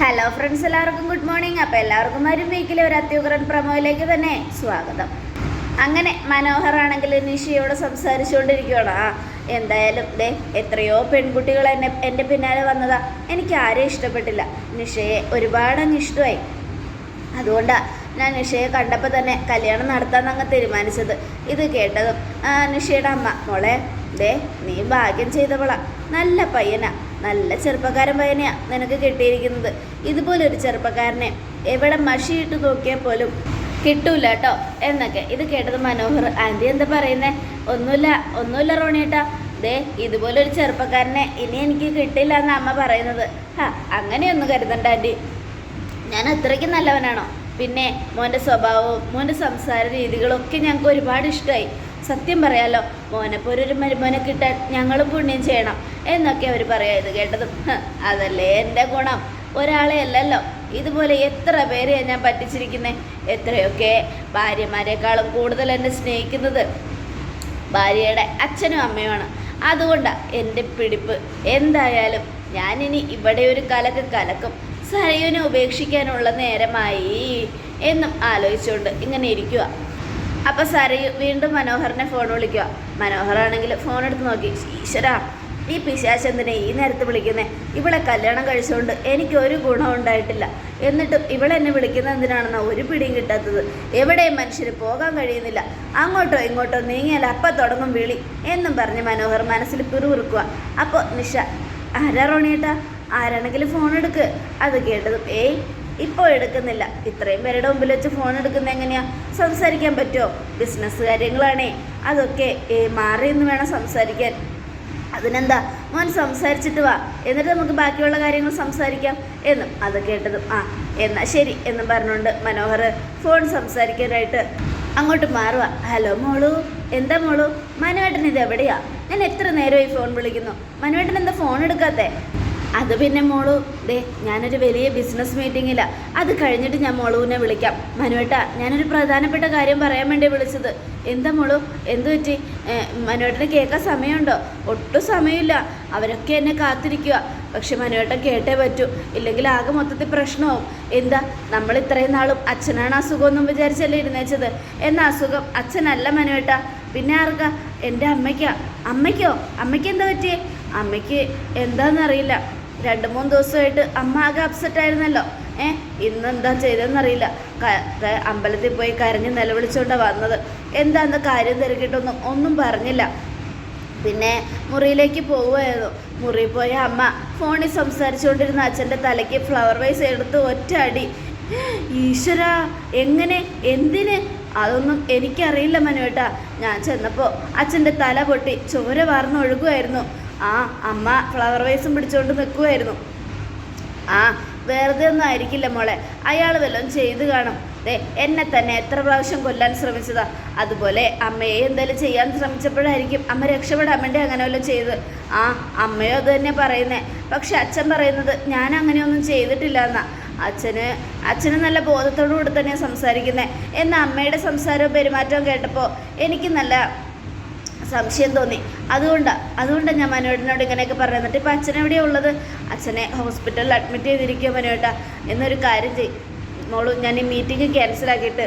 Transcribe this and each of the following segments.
Hello friends എല്ലാവർക്കും good morning അപ്പോൾ എല്ലാവർക്കും വരും വീക്കിലെ ഒരു അത്യുഗ്രൻ പ്രമോയിലേക്ക് തന്നെ സ്വാഗതം. അങ്ങനെ മനോഹറാണെങ്കിൽ നിഷയോട് സംസാരിച്ചുകൊണ്ടിരിക്കുകയാണ്. ആ എന്തായാലും ദേ എത്രയോ പെൺകുട്ടികൾ എന്നെ എന്റെ പിന്നാലെ വന്നതാ. എനിക്ക് ആരെയും ഇഷ്ടപ്പെട്ടില്ല. നിഷയെ ഒരുപാട് അങ്ങ് ഇഷ്ടമായി അതുകൊണ്ടാണ് ഞാൻ നിഷയെ കണ്ടപ്പോൾ തന്നെ കല്യാണം നടത്താൻ അങ്ങ് തീരുമാനിച്ചത്. ഇത് കേട്ടതും നിഷയുടെ അമ്മ മോളെ ദേ നീ ഭാഗ്യം ചെയ്തവളാ. നല്ല പയ്യനാ. നല്ല ചെറുപ്പക്കാരൻ പയ്യനെയാ നിനക്ക് കിട്ടിയിരിക്കുന്നത്. ഇതുപോലൊരു ചെറുപ്പക്കാരനെ എവിടെ മഷിയിട്ട് നോക്കിയാൽ പോലും കിട്ടൂല കേട്ടോ. എന്നൊക്കെ. ഇത് കേട്ടത് മനോഹർ. ആന്റി എന്താ പറയുന്നേ? ഒന്നുമില്ല ഒന്നുമില്ല റോണിയേട്ടാ ദേ ഇതുപോലൊരു ചെറുപ്പക്കാരനെ ഇനി എനിക്ക് കിട്ടില്ല എന്ന് അമ്മ പറയുന്നത്. ഹാ അങ്ങനെയൊന്നും കരുതണ്ട ആന്റി ഞാൻ അത്രയ്ക്ക് നല്ലവനാണോ? പിന്നെ മോന്റെ സ്വഭാവവും മോന്റെ സംസാര രീതികളൊക്കെ ഞങ്ങൾക്ക് ഒരുപാട് ഇഷ്ടമായി. സത്യം പറയാലോ മോനെ പോലൊരു മരുമോനെ കിട്ടാൻ ഞങ്ങളും പുണ്യം ചെയ്യണം. എന്നൊക്കെ അവർ പറയാ ഇത് കേട്ടതും. അതല്ലേ എന്റെ ഗുണം. ഒരാളെ അല്ലല്ലോ. ഇതുപോലെ എത്ര പേരെയാണ് ഞാൻ പറ്റിച്ചിരിക്കുന്നത് എത്രയൊക്കെ ഭാര്യമാരെക്കാളും കൂടുതൽ എന്നെ സ്നേഹിക്കുന്നത്? ഭാര്യയുടെ അച്ഛനും അമ്മയുമാണ്. അതുകൊണ്ടാണ് എന്റെ പിടിപ്പ്. എന്തായാലും ഞാനിനി ഇവിടെ ഒരു കലക്ക് കലക്കും സരയുവിനെ ഉപേക്ഷിക്കാനുള്ള നേരമായി എന്നും ആലോചിച്ചുകൊണ്ട് ഇങ്ങനെ ഇരിക്കുക അപ്പം സരയു വീണ്ടും മനോഹറിനെ ഫോൺ വിളിക്കുക മനോഹറാണെങ്കിൽ ഫോൺ എടുത്ത് നോക്കി. ഈശ്വരാ ഈ പിശാശന്തിനെ ഈ നേരത്ത് വിളിക്കുന്നത് ഇവളെ കല്യാണം കഴിച്ചുകൊണ്ട് എനിക്ക് ഒരു ഗുണം ഉണ്ടായിട്ടില്ല. എന്നിട്ടും ഇവളെന്നെ വിളിക്കുന്നത് എന്തിനാണെന്ന ഒരു പിടിയും കിട്ടാത്തത്. എവിടെയും മനുഷ്യന് പോകാൻ കഴിയുന്നില്ല. അങ്ങോട്ടോ ഇങ്ങോട്ടോ നീങ്ങിയാൽ അപ്പം തുടങ്ങും വിളി എന്നും പറഞ്ഞ് മനോഹർ മനസ്സിൽ പിറുപിറുക്കുക അപ്പോൾ നിഷ ആരാ റോണിയേട്ടാ? ആരാണെങ്കിലും ഫോൺ എടുക്ക്. അത് കേട്ടതും ഏയ് ഇപ്പോൾ എടുക്കുന്നില്ല. ഇത്രയും പേരുടെ മുമ്പിൽ വെച്ച് ഫോൺ എടുക്കുന്നത് എങ്ങനെയാ? സംസാരിക്കാൻ പറ്റുമോ ബിസിനസ് കാര്യങ്ങളാണേ. അതൊക്കെ മാറിയെന്ന് വേണം സംസാരിക്കാൻ. അതിനെന്താ? മോൻ സംസാരിച്ചിട്ട് വാ. എന്നിട്ട് നമുക്ക് ബാക്കിയുള്ള കാര്യങ്ങൾ സംസാരിക്കാം എന്നും. അത് കേട്ടതും ആ എന്നാ ശരി എന്നും പറഞ്ഞുകൊണ്ട് മനോഹർ ഫോൺ സംസാരിക്കാനായിട്ട് അങ്ങോട്ട് മാറുക ഹലോ മോളു എന്താ മോളു? മനുവേട്ടൻ ഇത് എവിടെയാ? ഞാൻ എത്ര നേരമായി ഫോൺ വിളിക്കുന്നു. മനുവേട്ടൻ എന്താ ഫോൺ എടുക്കാത്തേ? അത് പിന്നെ മോളു ദേ ഞാനൊരു വലിയ ബിസിനസ് മീറ്റിങ്ങിലാണ് അത് കഴിഞ്ഞിട്ട് ഞാൻ മോളുവിനെ വിളിക്കാം. മനുവേട്ട ഞാനൊരു പ്രധാനപ്പെട്ട കാര്യം പറയാൻ വേണ്ടി വിളിച്ചത്. എന്താ മോളു എന്തു പറ്റി? മനുവേട്ടനെ കേൾക്കാൻ സമയമുണ്ടോ? ഒട്ടും സമയമില്ല. അവരൊക്കെ എന്നെ കാത്തിരിക്കുക പക്ഷെ മനുവേട്ടൻ കേട്ടേ പറ്റൂ. ഇല്ലെങ്കിൽ ആകെ മൊത്തത്തിൽ പ്രശ്നമാവും എന്താ നമ്മൾ ഇത്രയും നാളും അച്ഛനാണ് അസുഖമൊന്നും വിചാരിച്ചല്ലേ ഇരുന്നേച്ചത്? എന്ന അസുഖം? അച്ഛനല്ല മനുവേട്ട. പിന്നെ ആർക്കാ? എന്റെ അമ്മയ്ക്കാ. അമ്മയ്ക്കോ? അമ്മയ്ക്ക് എന്താ പറ്റിയേ? അമ്മയ്ക്ക് എന്താണെന്നറിയില്ല രണ്ട് മൂന്ന് ദിവസമായിട്ട് അമ്മ ആകെ അപ്സെറ്റ് ആയിരുന്നല്ലോ. ഏ ഇന്ന് എന്താ ചെയ്തതെന്നറിയില്ല അമ്പലത്തിൽ പോയി കരഞ്ഞ് നിലവിളിച്ചുകൊണ്ടാണ് വന്നത്. എന്താന്ന് കാര്യം തിരക്കിട്ടൊന്നും ഒന്നും പറഞ്ഞില്ല. പിന്നെ മുറിയിലേക്ക് പോവുമായിരുന്നു മുറി പോയ അമ്മ ഫോണിൽ സംസാരിച്ചുകൊണ്ടിരുന്ന അച്ഛന്റെ തലയ്ക്ക് ഫ്ലവർ വൈസ് എടുത്ത് ഒറ്റ അടി. ഈശ്വര എങ്ങനെ എന്തിന്? അതൊന്നും എനിക്കറിയില്ല മനുവേട്ടാ ഞാൻ ചെന്നപ്പോൾ അച്ഛന്റെ തല പൊട്ടി ചോര വാർന്നൊഴുകുമായിരുന്നു ആ അമ്മ ഫ്ലവർ വൈസും പിടിച്ചുകൊണ്ട് നിൽക്കുമായിരുന്നു ആ വെറുതെ ഒന്നും ആയിരിക്കില്ല മോളെ. അയാൾ വല്ലതും ചെയ്തു കാണും. ദേ എന്നെ തന്നെ എത്ര പ്രാവശ്യം കൊല്ലാൻ ശ്രമിച്ചതാ. അതുപോലെ അമ്മയെ എന്തെങ്കിലും ചെയ്യാൻ ശ്രമിച്ചപ്പോഴായിരിക്കും അമ്മ രക്ഷപ്പെടാൻ വേണ്ടി അങ്ങനെ വല്ലതും ചെയ്ത് ആ അമ്മയോ അത് തന്നെ പറയുന്നേ. പക്ഷെ അച്ഛൻ പറയുന്നത് ഞാൻ അങ്ങനെയൊന്നും ചെയ്തിട്ടില്ല എന്നാ. അച്ഛന് അച്ഛന് നല്ല ബോധത്തോടു കൂടി തന്നെയാണ് സംസാരിക്കുന്നത് എന്നാൽ അമ്മയുടെ സംസാരവും പെരുമാറ്റവും കേട്ടപ്പോൾ എനിക്ക് നല്ല സംശയം തോന്നി. അതുകൊണ്ട് അതുകൊണ്ട് ഞാൻ മനോടിനോട് ഇങ്ങനെയൊക്കെ പറഞ്ഞു എന്നിട്ട് ഇപ്പം അച്ഛൻ എവിടെയാണ് ഉള്ളത്? അച്ഛനെ ഹോസ്പിറ്റലിൽ അഡ്മിറ്റ് ചെയ്തിരിക്കുക മനോട്ട എന്നൊരു കാര്യം ചെയ്. മോളു ഞാൻ ഈ മീറ്റിംഗ് ക്യാൻസലാക്കിയിട്ട്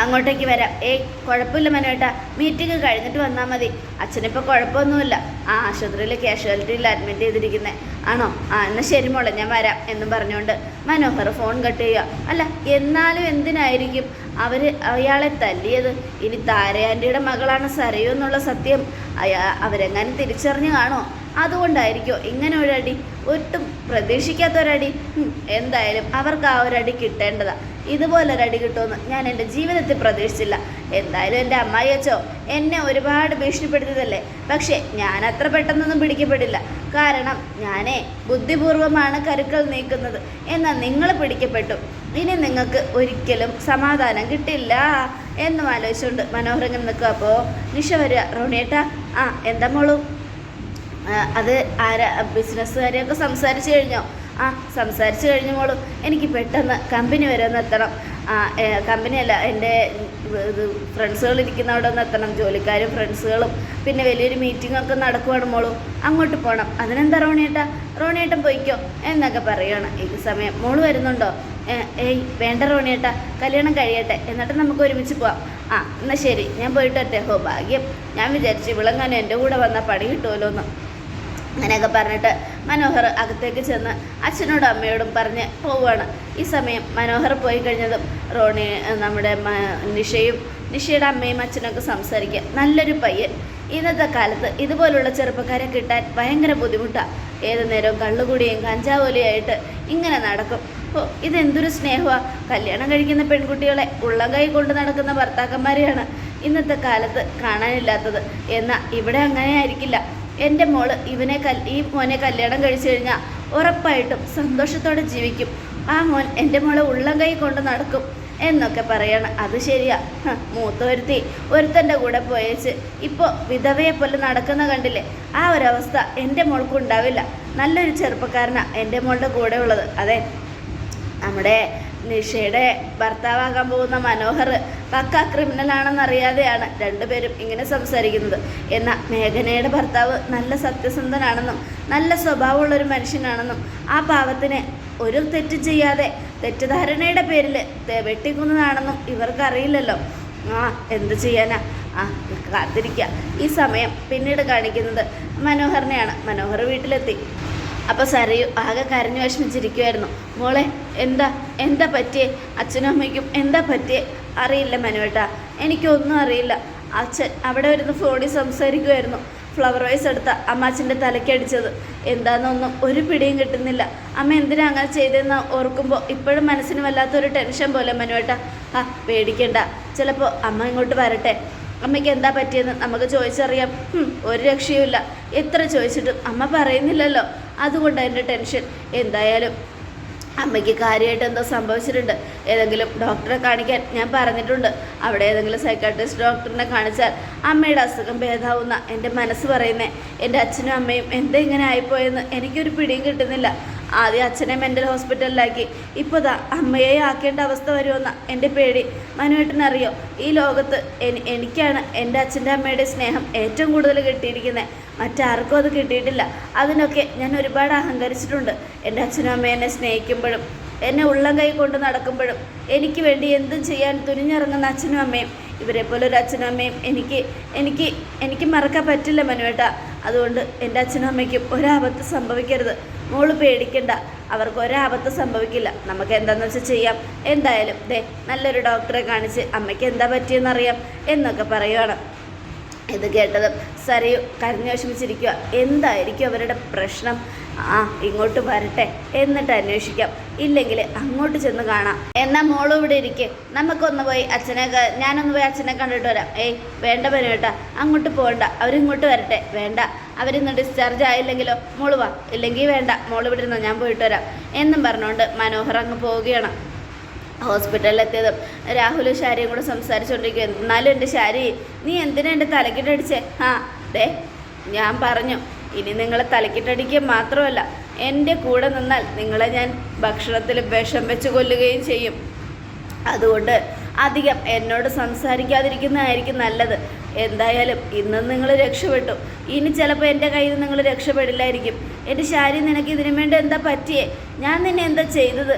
അങ്ങോട്ടേക്ക് വരാം. ഏയ് കുഴപ്പമില്ല മനോട്ടാ മീറ്റിംഗ് കഴിഞ്ഞിട്ട് വന്നാൽ മതി. അച്ഛനിപ്പോൾ കുഴപ്പമൊന്നുമില്ല. ആ ആശുപത്രിയിൽ കാഷ്വാലിറ്റിയിൽ അഡ്മിറ്റ് ചെയ്തിരിക്കുന്നത് ആണോ? ആ എന്നാൽ ശരി മോളെ ഞാൻ വരാം എന്നും പറഞ്ഞുകൊണ്ട് മനോഹർ ഫോൺ കട്ട് ചെയ്യുക അല്ല എന്നാലും എന്തിനായിരിക്കും? അവർ അയാളെ തല്ലിയത്. ഇനി താരയാന്റിയുടെ മകളാണ് സരയു എന്നുള്ള സത്യം അയാ അവരെങ്ങനെ തിരിച്ചറിഞ്ഞു കാണോ അതുകൊണ്ടായിരിക്കോ ഇങ്ങനെ ഒരടി? ഒട്ടും പ്രതീക്ഷിക്കാത്ത ഒരടി എന്തായാലും അവർക്ക് ആ ഒരടി കിട്ടേണ്ടതാ. ഇതുപോലൊരടി കിട്ടുമെന്ന് ഞാൻ എന്റെ ജീവിതത്തിൽ പ്രതീക്ഷിച്ചില്ല. എന്തായാലും എന്റെ അമ്മായി അച്ഛോ എന്നെ ഒരുപാട് ഭീഷണിപ്പെടുത്തിയതല്ലേ? പക്ഷേ ഞാൻ അത്ര പെട്ടെന്നൊന്നും പിടിക്കപ്പെടില്ല. കാരണം ഞാനേ ബുദ്ധിപൂർവമാണ് കരുക്കൾ നീക്കുന്നത്. എന്നാൽ നിങ്ങൾ പിടിക്കപ്പെട്ടു. ഇനി നിങ്ങൾക്ക് ഒരിക്കലും സമാധാനം കിട്ടില്ല എന്നും ആലോചിച്ചുകൊണ്ട് മനോഹർ ഇങ്ങനെ നിൽക്കുക. അപ്പോൾ നിഷ വരിക റോണിയേട്ടാ ആ എന്താ മോളു? അത് ആരാ ബിസിനസ്സുകാരെയൊക്കെ സംസാരിച്ചു കഴിഞ്ഞോ? ആ സംസാരിച്ചു കഴിഞ്ഞ മോളും. എനിക്ക് പെട്ടെന്ന് കമ്പനി വരെ ഒന്ന് എത്തണം. ആ കമ്പനിയല്ല എന്റെ ഇത് ഫ്രണ്ട്സുകൾ ഇരിക്കുന്ന അവിടെ ഒന്ന് എത്തണം. ജോലിക്കാരും ഫ്രണ്ട്സുകളും പിന്നെ വലിയൊരു മീറ്റിങ്ങൊക്കെ നടക്കുവാണ് മോളും. അങ്ങോട്ട് പോകണം അതിനെന്താ റോണിയേട്ടാ റോണിയേട്ടൻ പോയിക്കോ എന്നൊക്കെ പറയുകയാണ് ഈ സമയം. മോൾ വരുന്നുണ്ടോ? "ഏ, ഏയ് വേണ്ട റോണിയേട്ടാ കല്യാണം കഴിയട്ടെ. എന്നിട്ട് നമുക്ക് ഒരുമിച്ച് പോവാം. ആ എന്നാൽ ശരി. ഞാൻ പോയിട്ട് വരട്ടെ. ഹോ ഭാഗ്യം. ഞാൻ വിചാരിച്ചു ഇവിളങ്ങാൻ എന്റെ കൂടെ വന്നാൽ പണി കിട്ടുമല്ലോ എന്ന് അങ്ങനെയൊക്കെ പറഞ്ഞിട്ട് മനോഹർ അകത്തേക്ക് ചെന്ന് അച്ഛനോടും അമ്മയോടും പറഞ്ഞ് പോവുകയാണ്. ഈ സമയം മനോഹർ പോയി കഴിഞ്ഞതും റോണി നമ്മുടെ നിഷയും നിഷയുടെ അമ്മയും അച്ഛനൊക്കെ സംസാരിക്കുക. നല്ലൊരു പയ്യൻ. ഇന്നത്തെ കാലത്ത് ഇതുപോലുള്ള ചെറുപ്പക്കാരെ കിട്ടാൻ ഭയങ്കര ബുദ്ധിമുട്ടാണ് ഏത് നേരവും കള്ളുകൂടിയും കഞ്ചാവോലിയായിട്ട് ഇങ്ങനെ നടക്കും. ഓ ഇതെന്തൊരു സ്നേഹമാണ് കല്യാണം കഴിക്കുന്ന പെൺകുട്ടികളെ ഉള്ളം കൈ കൊണ്ട് നടക്കുന്ന ഭർത്താക്കന്മാരെയാണ് ഇന്നത്തെ കാലത്ത് കാണാനില്ലാത്തത്. എന്നാൽ ഇവിടെ അങ്ങനെ ആയിരിക്കില്ല. എന്റെ മോൾ ഇവനെ കൽ ഈ മോനെ കല്യാണം കഴിച്ചു കഴിഞ്ഞാൽ ഉറപ്പായിട്ടും സന്തോഷത്തോടെ ജീവിക്കും. ആ മോൻ എന്റെ മോളെ ഉള്ളം കൈ കൊണ്ട് നടക്കും എന്നൊക്കെ പറയാണ്. അത് ശരിയാ. മൂത്തൊരുത്തി മൂത്ത ഒരുത്തി ഒരുത്തന്റെ കൂടെ പോയേച്ച് ഇപ്പോൾ വിധവയെ പോലെ നടക്കുന്ന കണ്ടില്ലേ? ആ ഒരവസ്ഥ എന്റെ മോൾക്കും ഉണ്ടാവില്ല നല്ലൊരു ചെറുപ്പക്കാരനാണ് എന്റെ മോളുടെ കൂടെ ഉള്ളത്. അതെ നമ്മുടെ നിഷയുടെ ഭർത്താവാകാൻ പോകുന്ന മനോഹർ പക്ക ക്രിമിനൽ അറിയാതെയാണ് രണ്ടുപേരും ഇങ്ങനെ സംസാരിക്കുന്നത്. എന്നാൽ മേഘനയുടെ ഭർത്താവ് നല്ല സത്യസന്ധനാണെന്നും നല്ല സ്വഭാവമുള്ളൊരു മനുഷ്യനാണെന്നും ആ പാവത്തിന് ഒരു തെറ്റ് ചെയ്യാതെ തെറ്റിദ്ധാരണയുടെ പേരിൽ വെട്ടിക്കുന്നതാണെന്നും ഇവർക്കറിയില്ലല്ലോ. ആ എന്ത് ചെയ്യാനാ? ആ കാത്തിരിക്കുക ഈ സമയം പിന്നീട് കാണിക്കുന്നത് മനോഹറിനെയാണ്. മനോഹർ വീട്ടിലെത്തി. അപ്പോൾ സരയു ആകെ കരഞ്ഞു വിഷമിച്ചിരിക്കുമായിരുന്നു മോളെ എന്താ എന്താ പറ്റിയേ? അച്ഛനും അമ്മയ്ക്കും എന്താ പറ്റിയേ? അറിയില്ല മനുവേട്ടാ എനിക്കൊന്നും അറിയില്ല. അച്ഛൻ അവിടെ വരുന്ന ഫോണിൽ സംസാരിക്കുമായിരുന്നു ഫ്ലവർ വൈസ് എടുത്ത അമ്മാച്ചന്റെ തലക്കടിച്ചത് എന്താണെന്നൊന്നും ഒരു പിടിയും കിട്ടുന്നില്ല. അമ്മ എന്തിനാ അങ്ങനെ ചെയ്തതെന്ന് ഓർക്കുമ്പോൾ ഇപ്പോഴും മനസ്സിന് വല്ലാത്തൊരു ടെൻഷൻ പോലെ മനുവേട്ട. ആ പേടിക്കണ്ട. ചിലപ്പോൾ അമ്മ ഇങ്ങോട്ട് വരട്ടെ. അമ്മയ്ക്ക് എന്താ പറ്റിയെന്ന് നമുക്ക് ചോദിച്ചറിയാം. ഒരു രക്ഷയുമില്ല. എത്ര ചോദിച്ചിട്ടും അമ്മ പറയുന്നില്ലല്ലോ. അതുകൊണ്ട് എന്റെ ടെൻഷൻ എന്തായാലും അമ്മയ്ക്ക് കാര്യമായിട്ട് എന്തോ സംഭവിച്ചിട്ടുണ്ട്. ഏതെങ്കിലും ഡോക്ടറെ കാണിക്കാൻ ഞാൻ പറഞ്ഞിട്ടുണ്ട്. അവിടെ ഏതെങ്കിലും സൈക്കാട്രിസ്റ്റ് ഡോക്ടറിനെ കാണിച്ചാൽ അമ്മയുടെ അസുഖം ഭേദാവുന്ന എന്റെ മനസ്സ് പറയുന്നേ. എന്റെ അച്ഛനും അമ്മയും എന്താ ഇങ്ങനെ ആയിപ്പോയെന്ന് എനിക്കൊരു പിടിയും കിട്ടുന്നില്ല. ആദ്യം അച്ഛനെ മെന്റൽ ഹോസ്പിറ്റലിലാക്കി ഇപ്പോൾ ദാ അമ്മയെ ആക്കേണ്ട അവസ്ഥ വരുമെന്ന എന്റെ പേടി. മനുവേട്ടനറിയോ? ഈ ലോകത്ത് എനിക്കാണ് എന്റെ അച്ഛന്റെ അമ്മയുടെ സ്നേഹം ഏറ്റവും കൂടുതൽ കിട്ടിയിരിക്കുന്നത് മറ്റാർക്കും അത് കിട്ടിയിട്ടില്ല. അതിനൊക്കെ ഞാൻ ഒരുപാട് അഹങ്കരിച്ചിട്ടുണ്ട്. എന്റെ അച്ഛനും അമ്മയും എന്നെ സ്നേഹിക്കുമ്പോഴും എന്നെ ഉള്ളം കൈ കൊണ്ട് നടക്കുമ്പോഴും എനിക്ക് വേണ്ടി എന്തും ചെയ്യാൻ തുനിഞ്ഞിറങ്ങുന്ന അച്ഛനും അമ്മയും ഇവരെ പോലെ ഒരു അച്ഛനും അമ്മയും എനിക്ക് എനിക്ക് എനിക്ക് മറക്കാൻ പറ്റില്ല മനുവേട്ട. അതുകൊണ്ട് എന്റെ അച്ഛനും അമ്മയ്ക്കും ഒരാപത്ത് സംഭവിക്കരുത്. മോൾ പേടിക്കണ്ട. അവർക്ക് ഒരാപത്ത് സംഭവിക്കില്ല. നമുക്ക് എന്താണെന്ന് വെച്ചാൽ ചെയ്യാം. എന്തായാലും ദേ നല്ലൊരു ഡോക്ടറെ കാണിച്ച് അമ്മയ്ക്ക് എന്താ പറ്റിയെന്നറിയാം എന്നൊക്കെ പറയുവാണ്. ഇത് കേട്ടത് സരയു കരഞ്ഞു വിഷമിച്ചിരിക്കുക. എന്തായിരിക്കും അവരുടെ പ്രശ്നം? ആ ഇങ്ങോട്ട് വരട്ടെ. എന്നിട്ട് അന്വേഷിക്കാം. ഇല്ലെങ്കിൽ അങ്ങോട്ട് ചെന്ന് കാണാം. എന്നാ മോളും ഇവിടെ ഇരിക്കെ. നമുക്കൊന്ന് പോയി അച്ഛനെ ഞാനൊന്ന് പോയി അച്ഛനെ കണ്ടിട്ട് വരാം. ഏയ് വേണ്ട പനുവേട്ടാ അങ്ങോട്ട് പോകണ്ട. അവരിങ്ങോട്ട് വരട്ടെ. വേണ്ട. അവരിന്ന് ഡിസ്ചാർജ് ആയില്ലെങ്കിലോ മോൾ വാ. ഇല്ലെങ്കിൽ വേണ്ട. മോൾ ഇവിടെ ഇരുന്നോ ഞാൻ പോയിട്ട് വരാം. എന്നും പറഞ്ഞുകൊണ്ട് മനോഹർ അങ്ങ് പോവുകയാണ്. ഹോസ്പിറ്റലിലെത്തിയതും രാഹുലും ശാരിയും കൂടെ സംസാരിച്ചുകൊണ്ടിരിക്കും എന്നാലും എന്റെ ശാരി നീ എന്തിനാ എന്റെ തലക്കിട്ടടിച്ചേ? ആ ദേ ഞാൻ പറഞ്ഞു ഇനി നിങ്ങളെ തലക്കിട്ടടിക്കുക മാത്രമല്ല എന്റെ കൂടെ നിന്നാൽ നിങ്ങളെ ഞാൻ ഭക്ഷണത്തിൽ വിഷം വെച്ച് കൊല്ലുകയും ചെയ്യും. അതുകൊണ്ട് അധികം എന്നോട് സംസാരിക്കാതിരിക്കുന്നതായിരിക്കും നല്ലത്. എന്തായാലും ഇന്നും നിങ്ങൾ രക്ഷപ്പെട്ടു. ഇനി ചിലപ്പോൾ എന്റെ കയ്യിൽ നിന്ന് നിങ്ങൾ രക്ഷപ്പെടില്ലായിരിക്കും. എന്റെ ശാരി നിനക്ക് ഇതിനു വേണ്ടി എന്താ പറ്റിയേ? ഞാൻ നിന്നെ എന്താ ചെയ്തത്?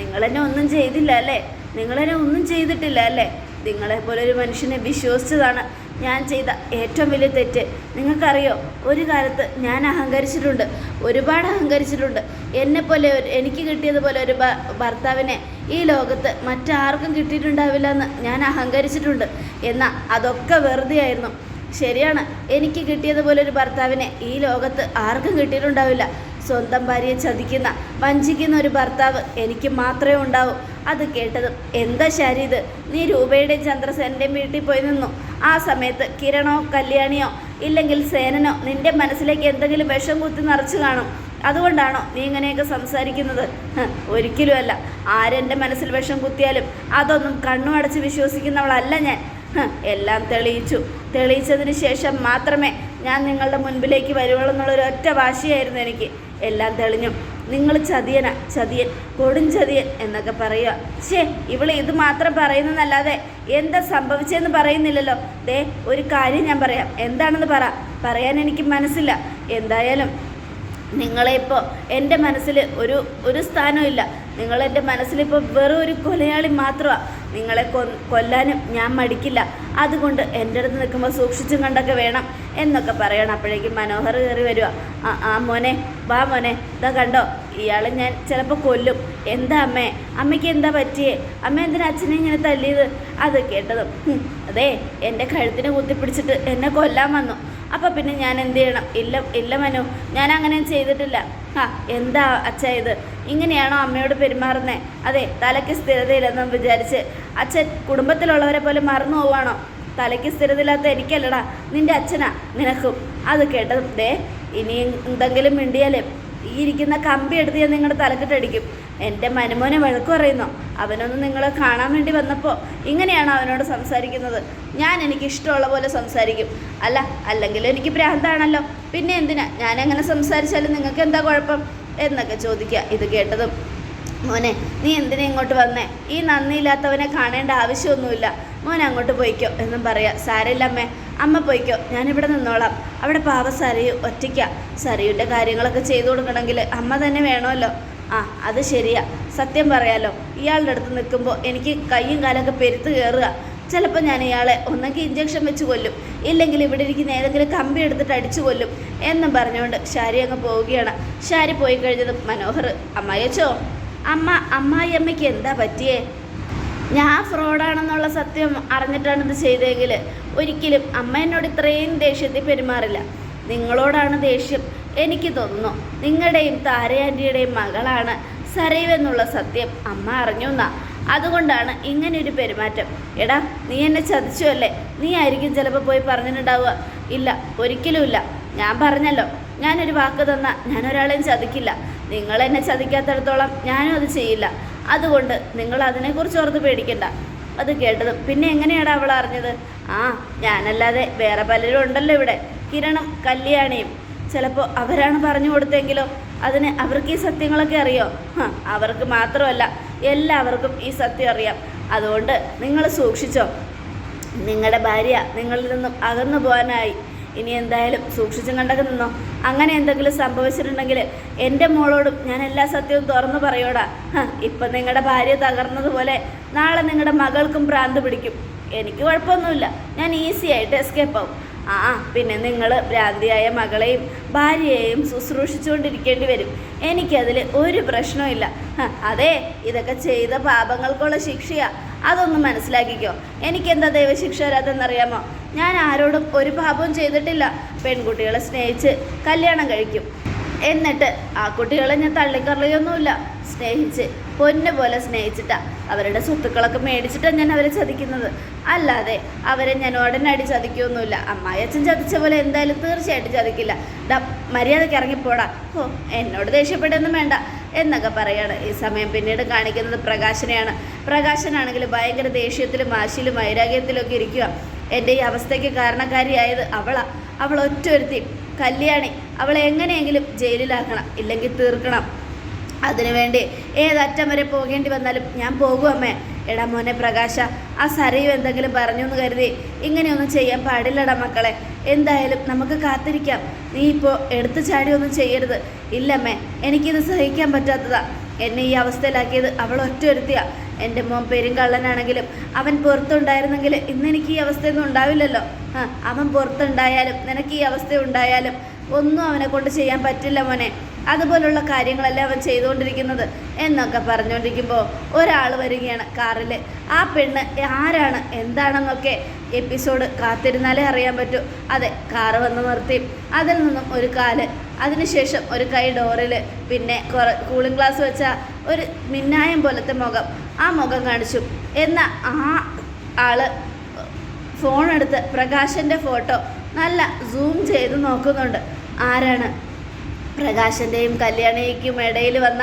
നിങ്ങൾ എന്നെ ഒന്നും ചെയ്തില്ല അല്ലേ? നിങ്ങളെന്നെ ഒന്നും ചെയ്തിട്ടില്ല അല്ലേ? നിങ്ങളെപ്പോലെ ഒരു മനുഷ്യനെ വിശ്വസിച്ചതാണ്. ഞാൻ ചെയ്ത ഏറ്റവും വലിയ തെറ്റ്. നിങ്ങൾക്കറിയോ ഒരു കാലത്ത് ഞാൻ അഹങ്കരിച്ചിട്ടുണ്ട്. ഒരുപാട് അഹങ്കരിച്ചിട്ടുണ്ട്. എന്നെപ്പോലെ പോലെ എനിക്ക് കിട്ടിയതുപോലെ ഒരു ഭർത്താവിനെ ഈ ലോകത്ത് മറ്റാർക്കും കിട്ടിയിട്ടുണ്ടാവില്ല എന്ന് ഞാൻ അഹങ്കരിച്ചിട്ടുണ്ട്. എന്നാൽ അതൊക്കെ വെറുതെ ആയിരുന്നു. ശരിയാണ് എനിക്ക് കിട്ടിയതുപോലെ ഒരു ഭർത്താവിനെ ഈ ലോകത്ത് ആർക്കും കിട്ടിയിട്ടുണ്ടാവില്ല. സ്വന്തം ഭാര്യയെ ചതിക്കുന്ന വഞ്ചിക്കുന്ന ഒരു ഭർത്താവ് എനിക്ക് മാത്രമേ ഉണ്ടാവൂ. അത് കേട്ടതും എന്താ ശരി ഇത്? നീ രൂപയുടെയും ചന്ദ്രസേനന്റെയും വീട്ടിൽ പോയി നിന്നു. ആ സമയത്ത് കിരണോ കല്യാണിയോ ഇല്ലെങ്കിൽ സേനനോ നിന്റെ മനസ്സിലേക്ക് എന്തെങ്കിലും വിഷം കുത്തി നിറച്ചു കാണും. അതുകൊണ്ടാണോ നീ ഇങ്ങനെയൊക്കെ സംസാരിക്കുന്നത്? ഒരിക്കലുമല്ല ആരെന്റെ മനസ്സിൽ വിഷം കുത്തിയാലും അതൊന്നും കണ്ണു അടച്ച് വിശ്വസിക്കുന്നവളല്ല ഞാൻ. എല്ലാം തെളിയിച്ചു. തെളിയിച്ചതിന് ശേഷം മാത്രമേ ഞാൻ നിങ്ങളുടെ മുൻപിലേക്ക് വരുവുള്ളൂ എന്നുള്ളൊരു ഒറ്റ വാശിയായിരുന്നു എനിക്ക്. എല്ലാം തെളിഞ്ഞു. നിങ്ങൾ ചതിയന ചതിയൻ കൊടും ചതിയൻ എന്നൊക്കെ പറയുക. ഛേ ഇവൾ ഇത് മാത്രം പറയുന്നതല്ലാതെ എന്താ സംഭവിച്ചതെന്ന് പറയുന്നില്ലല്ലോ. ദേ ഒരു കാര്യം ഞാൻ പറയാം. എന്താണെന്ന് പറ. പറയാൻ എനിക്ക് മനസ്സില്ല. എന്തായാലും നിങ്ങളെ ഇപ്പോൾ എന്റെ മനസ്സിൽ ഒരു ഒരു സ്ഥാനമില്ല നിങ്ങളെന്റെ മനസ്സിലിപ്പോൾ വെറും ഒരു കൊലയാളി മാത്രമാണ് നിങ്ങളെ കൊ കൊല്ലാനും ഞാൻ മടിക്കില്ല. അതുകൊണ്ട് എന്റെ അടുത്ത് നിൽക്കുമ്പോൾ സൂക്ഷിച്ചും കണ്ടൊക്കെ വേണം എന്നൊക്കെ പറയണം. അപ്പോഴേക്കും മനോഹർ കയറി വരിക ആ ആ മോനെ വാ മോനെ. ഇതാ കണ്ടോ ഇയാളെ ഞാൻ ചിലപ്പോൾ കൊല്ലും. എന്താ അമ്മേ? അമ്മയ്ക്ക് എന്താ പറ്റിയേ? അമ്മ എന്തിനാ അച്ഛനെ ഇങ്ങനെ തല്ലിയത്? അത് കേട്ടതും "ഹും, അതെ എന്റെ കഴുത്തിനെ കുത്തിപ്പിടിച്ചിട്ട് എന്നെ കൊല്ലാൻ വന്നു. അപ്പം പിന്നെ ഞാൻ എന്ത് ചെയ്യണം? ഇല്ല ഇല്ല മനു ഞാൻ അങ്ങനെ ചെയ്തിട്ടില്ല. ആ എന്താ അച്ഛ ഇത്? ഇങ്ങനെയാണോ അമ്മയോട് പെരുമാറുന്നത് അതെ തലയ്ക്ക് സ്ഥിരതയില്ലെന്നും വിചാരിച്ച്. അച്ഛൻ കുടുംബത്തിലുള്ളവരെ പോലെ മറന്നു പോവാണോ? തലയ്ക്ക് സ്ഥിരതയില്ലാത്ത എനിക്കല്ലടാ നിന്റെ അച്ഛനാ നിനക്കും. അത് കേട്ടതേ ദേ ഇനി എന്തെങ്കിലും മിണ്ടിയാലേ ഈ ഇരിക്കുന്ന കമ്പി എടുത്ത് ഞാൻ നിങ്ങളുടെ തലക്കിട്ടടിക്കും എന്റെ മനമോനെ വഴക്ക് പറയുന്നു. അവനൊന്ന് നിങ്ങളെ കാണാൻ വേണ്ടി വന്നപ്പോൾ ഇങ്ങനെയാണ് അവനോട് സംസാരിക്കുന്നത്. ഞാൻ എനിക്ക് ഇഷ്ടമുള്ള പോലെ സംസാരിക്കും. അല്ല അല്ലെങ്കിൽ എനിക്ക് ഭ്രാന്താണല്ലോ. പിന്നെ എന്തിനാ? ഞാൻ അങ്ങനെ സംസാരിച്ചാലും നിങ്ങൾക്ക് എന്താ കുഴപ്പം? എന്നൊക്കെ ചോദിക്കുക. ഇത് കേട്ടതും മോനെ നീ എന്തിനാ ഇങ്ങോട്ട് വന്നേ? ഈ നന്ദിയില്ലാത്തവനെ കാണേണ്ട ആവശ്യമൊന്നുമില്ല. മോനെ അങ്ങോട്ട് പോയിക്കോ എന്നും പറയാം. സാരമില്ല അമ്മേ പോയിക്കോ ഞാനിവിടെ നിന്നോളാം. അവിടെ പാവ സരയു ഒറ്റയ്ക്ക. സരയുടെ കാര്യങ്ങളൊക്കെ ചെയ്തു കൊടുക്കണമെങ്കിൽ അമ്മ തന്നെ വേണമല്ലോ. ആ അത് ശരിയാ. സത്യം പറയാലോ ഇയാളുടെ അടുത്ത് നിൽക്കുമ്പോൾ എനിക്ക് കൈയും കാലൊക്കെ പെരുത്ത് കയറുക. ചിലപ്പോൾ ഞാൻ ഇയാളെ ഒന്നെങ്കിൽ ഇഞ്ചക്ഷൻ വെച്ച് കൊല്ലും. ഇല്ലെങ്കിൽ ഇവിടെ ഇരിക്കുന്ന ഏതെങ്കിലും കമ്പി എടുത്തിട്ട് അടിച്ചു കൊല്ലും. എന്നും പറഞ്ഞുകൊണ്ട് ഷാരി അങ്ങ് പോവുകയാണ്. ഷാരി പോയി കഴിഞ്ഞതും മനോഹർ അമ്മായച്ചോ അമ്മ അമ്മായി അമ്മയ്ക്ക് എന്താ പറ്റിയേ? ഞാൻ ഫ്രോഡാണെന്നുള്ള സത്യം അറിഞ്ഞിട്ടാണ് ഇത് ചെയ്തതെങ്കിൽ ഒരിക്കലും അമ്മ എന്നോട് ഇത്രയും ദേഷ്യത്തിൽ പെരുമാറില്ല. നിങ്ങളോടാണ് ദേഷ്യം. എനിക്ക് തോന്നുന്നു നിങ്ങളുടെയും താരയാന്റിയുടെയും മകളാണ് സരൈവ് എന്നുള്ള സത്യം അമ്മ അറിഞ്ഞു എന്നാ. അതുകൊണ്ടാണ് ഇങ്ങനെയൊരു പെരുമാറ്റം. എടാ നീ എന്നെ ചതിച്ചു അല്ലേ? നീ ആയിരിക്കും ചിലപ്പോൾ പോയി പറഞ്ഞിട്ടുണ്ടാവുക. ഇല്ല ഒരിക്കലുമില്ല ഞാൻ പറഞ്ഞല്ലോ ഞാനൊരു വാക്ക് തന്നാൽ ഞാൻ ഒരാളെയും ചതിക്കില്ല. നിങ്ങൾ എന്നെ ചതിക്കാത്തടത്തോളം ഞാനും അത് ചെയ്യില്ല. അതുകൊണ്ട് നിങ്ങൾ അതിനെക്കുറിച്ച് ഓർത്ത് പേടിക്കണ്ട. അത് കേട്ടത്. പിന്നെ എങ്ങനെയാണ് അവൾ അറിഞ്ഞത്? ആ ഞാനല്ലാതെ വേറെ പലരും ഉണ്ടല്ലോ ഇവിടെ. കിരണും കല്യാണിയും. ചിലപ്പോൾ അവരാണ് പറഞ്ഞു കൊടുത്തെങ്കിലോ? അതിന് അവർക്ക് ഈ സത്യങ്ങളൊക്കെ അറിയോ? അവർക്ക് മാത്രമല്ല എല്ലാവർക്കും ഈ സത്യം അറിയാം. അതുകൊണ്ട് നിങ്ങൾ സൂക്ഷിച്ചോ. നിങ്ങളുടെ ഭാര്യ നിങ്ങളിൽ നിന്നും അകന്നു പോകാനായി. ഇനി എന്തായാലും സൂക്ഷിച്ചും കണ്ടൊക്കെ നിന്നോ? അങ്ങനെ എന്തെങ്കിലും സംഭവിച്ചിട്ടുണ്ടെങ്കിൽ എന്റെ മോളോടും ഞാൻ എല്ലാ സത്യവും തുറന്നു പറയോടാ. ഇപ്പം നിങ്ങളുടെ ഭാര്യ തകർന്നതുപോലെ നാളെ നിങ്ങളുടെ മകൾക്കും ഭ്രാന്ത് പിടിക്കും. എനിക്ക് കുഴപ്പമൊന്നുമില്ല. ഞാൻ ഈസി ആയിട്ട് എസ്കേപ്പ് ആവും. ആ പിന്നെ നിങ്ങൾ ഭ്രാന്തിയായ മകളെയും ഭാര്യയെയും ശുശ്രൂഷിച്ചുകൊണ്ടിരിക്കേണ്ടി വരും. എനിക്കതിൽ ഒരു പ്രശ്നമില്ല അതെ ഇതൊക്കെ ചെയ്ത പാപങ്ങൾക്കുള്ള ശിക്ഷയാ. അതൊന്നും മനസ്സിലാക്കിക്കോ. എനിക്കെന്താ ദൈവശിക്ഷ വരാതെന്നറിയാമോ ഞാൻ ആരോടും ഒരു പാപവും ചെയ്തിട്ടില്ല. പെൺകുട്ടികളെ സ്നേഹിച്ച് കല്യാണം കഴിക്കും. എന്നിട്ട് ആ കുട്ടികളെ ഞാൻ തള്ളിക്കറിയൊന്നുമില്ല സ്നേഹിച്ച് പൊന്നു പോലെ സ്നേഹിച്ചിട്ടാ അവരുടെ സ്വത്തുക്കളൊക്കെ മേടിച്ചിട്ടാണ് ഞാൻ അവരെ ചതിക്കുന്നത്. അല്ലാതെ അവരെ ഞാൻ ഉടനടി ചതിക്കൊന്നുമില്ല. അമ്മായി അച്ഛൻ ചതിച്ച പോലെ എന്തായാലും തീർച്ചയായിട്ടും ചതിക്കില്ല. ഡാ മര്യാദയ്ക്ക് ഇറങ്ങിപ്പോടാ. ഓ എന്നോട് ദേഷ്യപ്പെട്ടൊന്നും വേണ്ട. എന്നൊക്കെ പറയാണ്. ഈ സമയം പിന്നീട് കാണിക്കുന്നത് പ്രകാശനെയാണ്. പ്രകാശനാണെങ്കിൽ ഭയങ്കര ദേഷ്യത്തിലും ആശയിലും വൈരാഗ്യത്തിലും ഒക്കെ ഇരിക്കുക എന്റെ ഈ അവസ്ഥയ്ക്ക് കാരണക്കാരിയായത് അവളാ അവൾ ഒറ്റൊരുത്തി. കല്യാണി അവളെ എങ്ങനെയെങ്കിലും ജയിലിലാക്കണം ഇല്ലെങ്കിൽ തീർക്കണം. അതിനുവേണ്ടി ഏതറ്റം വരെ പോകേണ്ടി വന്നാലും ഞാൻ പോകും അമ്മേ. എടാ മോനെ പ്രകാശ ആ സരയും എന്തെങ്കിലും പറഞ്ഞു എന്ന് കരുതി. ഇങ്ങനെയൊന്നും ചെയ്യാൻ പാടില്ലടാ മക്കളെ. എന്തായാലും നമുക്ക് കാത്തിരിക്കാം. നീ ഇപ്പോൾ എടുത്തു ചാടിയൊന്നും ചെയ്യരുത്. ഇല്ലമ്മേ എനിക്കിത് സഹിക്കാൻ പറ്റാത്തതാ. എന്നെ ഈ അവസ്ഥയിലാക്കിയത് അവൾ ഒറ്റൊരുത്തിയാ. എന്റെ മോൻ പെരുങ്കള്ളനാണെങ്കിലും അവൻ പുറത്തുണ്ടായിരുന്നെങ്കിൽ ഇന്ന് എനിക്ക് ഈ അവസ്ഥയൊന്നും ഉണ്ടാവില്ലല്ലോ. അവൻ പുറത്തുണ്ടായാലും നിനക്ക് ഈ അവസ്ഥ ഉണ്ടായാലും ഒന്നും അവനെ കൊണ്ട് ചെയ്യാൻ പറ്റില്ല മോനെ. അതുപോലുള്ള കാര്യങ്ങളെല്ലാം അവൻ ചെയ്തുകൊണ്ടിരിക്കുന്നത്. എന്നൊക്കെ പറഞ്ഞുകൊണ്ടിരിക്കുമ്പോൾ ഒരാൾ വരികയാണ് കാറിൽ ആ പെണ്ണ് ആരാണ് എന്താണെന്നൊക്കെ എപ്പിസോഡ് കാത്തിരുന്നാലേ അറിയാൻ പറ്റൂ. അതെ കാറ് വന്ന് നിർത്തി. അതിൽ നിന്നും ഒരു കാൽ അതിനുശേഷം ഒരു കൈ ഡോറിൽ പിന്നെ കുറ കൂളിംഗ് ഗ്ലാസ് വെച്ച ഒരു മിന്നായം പോലത്തെ മുഖം. ആ മുഖം കാണിച്ചു. എന്ന ആ ആൾ ഫോൺ എടുത്ത് പ്രകാശന്റെ ഫോട്ടോ നല്ല സൂം ചെയ്ത് നോക്കുന്നുണ്ട്. ആരാണ്? പ്രകാശന്റെയും കല്യാണിക്കും ഇടയിൽ വന്ന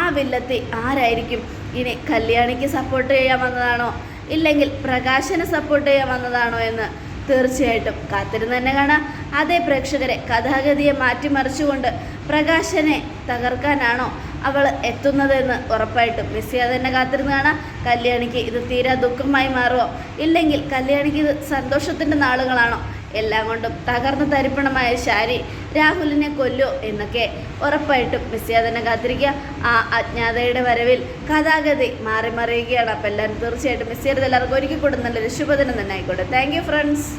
ആ വില്ലത്തി ആരായിരിക്കും? ഇനി കല്യാണിക്ക് സപ്പോർട്ട് ചെയ്യാൻ വന്നതാണോ? ഇല്ലെങ്കിൽ പ്രകാശന് സപ്പോർട്ട് ചെയ്യാൻ വന്നതാണോ എന്ന് തീർച്ചയായിട്ടും കാത്തിരുന്ന് തന്നെ കാണാം. അതേ പ്രേക്ഷകരെ കഥാഗതിയെ മാറ്റിമറിച്ചുകൊണ്ട് പ്രകാശനെ തകർക്കാനാണോ അവൾ എത്തുന്നതെന്ന് ഉറപ്പായിട്ടും. മിസ് ചെയ്യാതെ തന്നെ കാത്തിരുന്ന് കാണാം. കല്യാണിക്ക് ഇത് തീരാ ദുഃഖമായി മാറുമോ? ഇല്ലെങ്കിൽ കല്യാണിക്ക് ഇത് സന്തോഷത്തിന്റെ നാളുകളാണോ? എല്ലാം കൊണ്ടും തകർന്നു തരിപ്പണമായ ശാരി രാഹുലിനെ കൊല്ലോ എന്നൊക്കെ ഉറപ്പായിട്ടും മിസ് ചെയ്യാതെ തന്നെ കാത്തിരിക്കുക. ആ അജ്ഞാതയുടെ വരവിൽ കഥാഗതി മാറി മറിയുകയാണ്. അപ്പം എല്ലാവരും തീർച്ചയായിട്ടും മിസ് ചെയ്യരുത് എല്ലാവർക്കും ഒരുക്കി കൊടുക്കുന്നുണ്ട് ശുഭദിനം തന്നെ ആയിക്കോട്ടെ. Thank friends